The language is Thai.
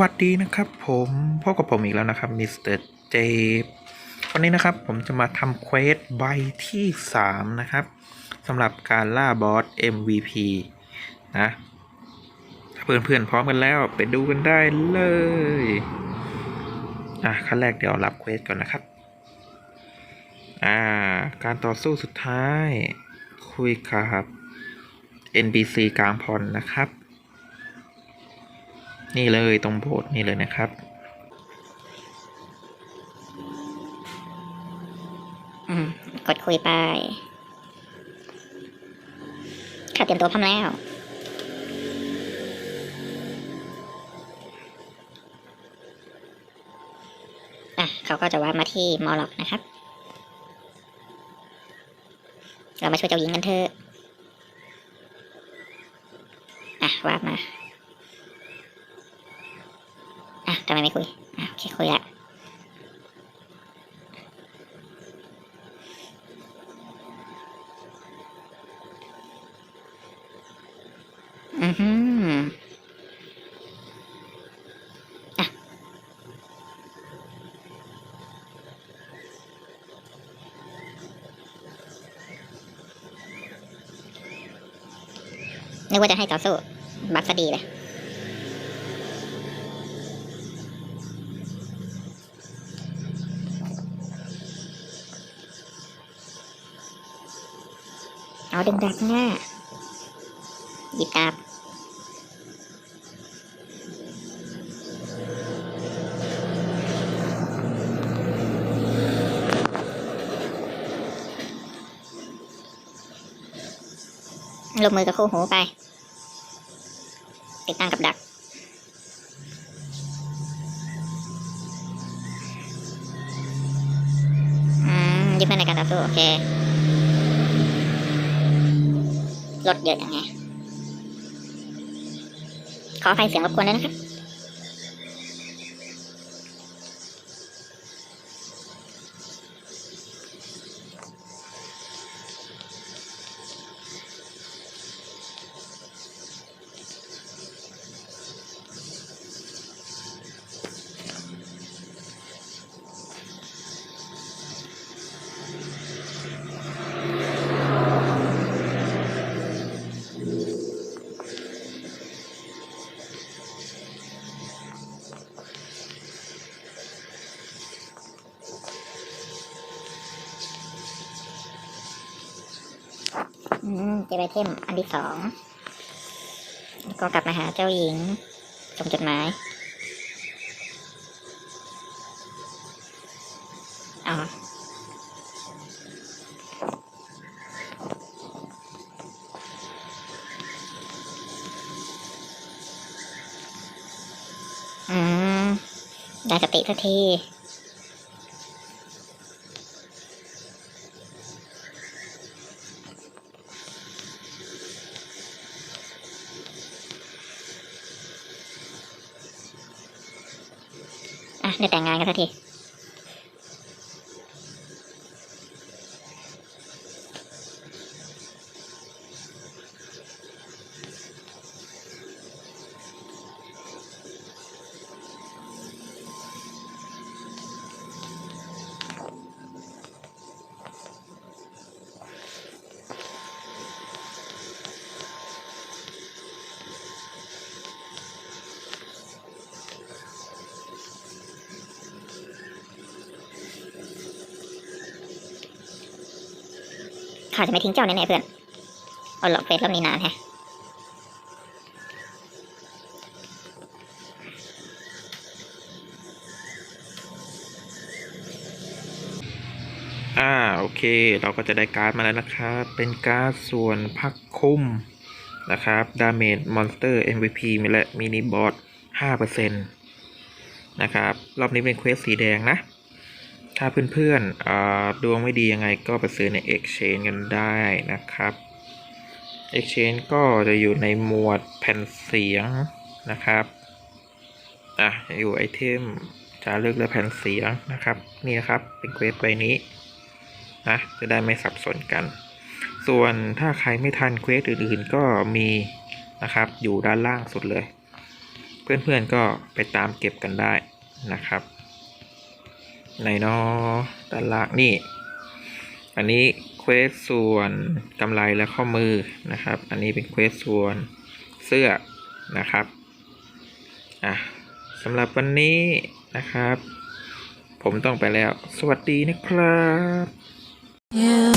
วัสดีนะครับ ผมพบกับผมอีกแล้วนะครับมิสเตอร์เจวันนี้นะครับผมจะมาทำเควสใบที่ 3 นะครับสำหรับการล่าบอส MVP นะถ้าเพื่อนๆพร้อมกันแล้วไปดูกันได้เลย อะขั้นแรกเดี๋ยวรับเควสก่อนนะครับ อ่า การต่อสู้สุดท้าย คุยกับ NPC กลางพรนะครับ นี่เลยตรงโบสถ์นี่เลยนะครับอืมกดคุยไปข้าเตรียมตัวพร้อมแล้วอะเขาก็จะว่ามาที่มอลล็อกนะครับ เรามาช่วยเจ้าหญิงกันเถอะ อะว่ามา อะ ทำไมไม่คุยอะโอเคคุยละอือหืออะนึกว่าจะให้ต่อสู้บัฟซะดีเลย อดึงดักหน้า หยิบดาบลงมือกับคู่หูไป ติดตั้งกับดักอืมยึดเพื่นในการต่อสู้โอเค ลดเยอะยังไงขออภัยเสียงรบกวนด้วยนะครับ เจอไอเทมอันที่สองก็กลับมาหาเจ้าหญิงส่งจดหมายอ๋ออืมได้สติสักที อะได้แต่งงานกันสักที ข้าจะไม่ทิ้งเจ้าแน่ๆเพื่อนเอาหลอกเฟสรอบนี้นานแฮะอ่าโอเค เราก็จะได้การ์ดมาแล้วนะครับ เป็นการ์ดส่วนพักคุ้มนะครับดาเมจมอนสเตอร์ MVP มีและมินิบอส5%นะครับ รอบนี้เป็นเควสสีแดงนะ ถ้าเพื่อนๆดวงไม่ดียังไงก็ไปซื้อใน Exchange กันได้นะครับ Exchange ก็จะอยู่ในหมวดแผ่นเสียงนะครับอะอยู่ไอเทมจะเลือกและแผ่นเสียงนะครับ นี่นะครับเป็นเควสใบนี้นะจะได้ไม่สับสนกัน ส่วนถ้าใครไม่ทันเควสอื่นๆก็มีนะครับ อยู่ด้านล่างสุดเลย เพื่อนๆก็ไปตามเก็บกันได้นะครับ ในนอด้านล่างนี่ อันนี้เควสส่วนกำไรและข้อมือนะครับ อันนี้เป็นเควสส่วนเสื้อนะครับอะสำหรับวันนี้นะครับ ผมต้องไปแล้ว สวัสดีนะครับ yeah.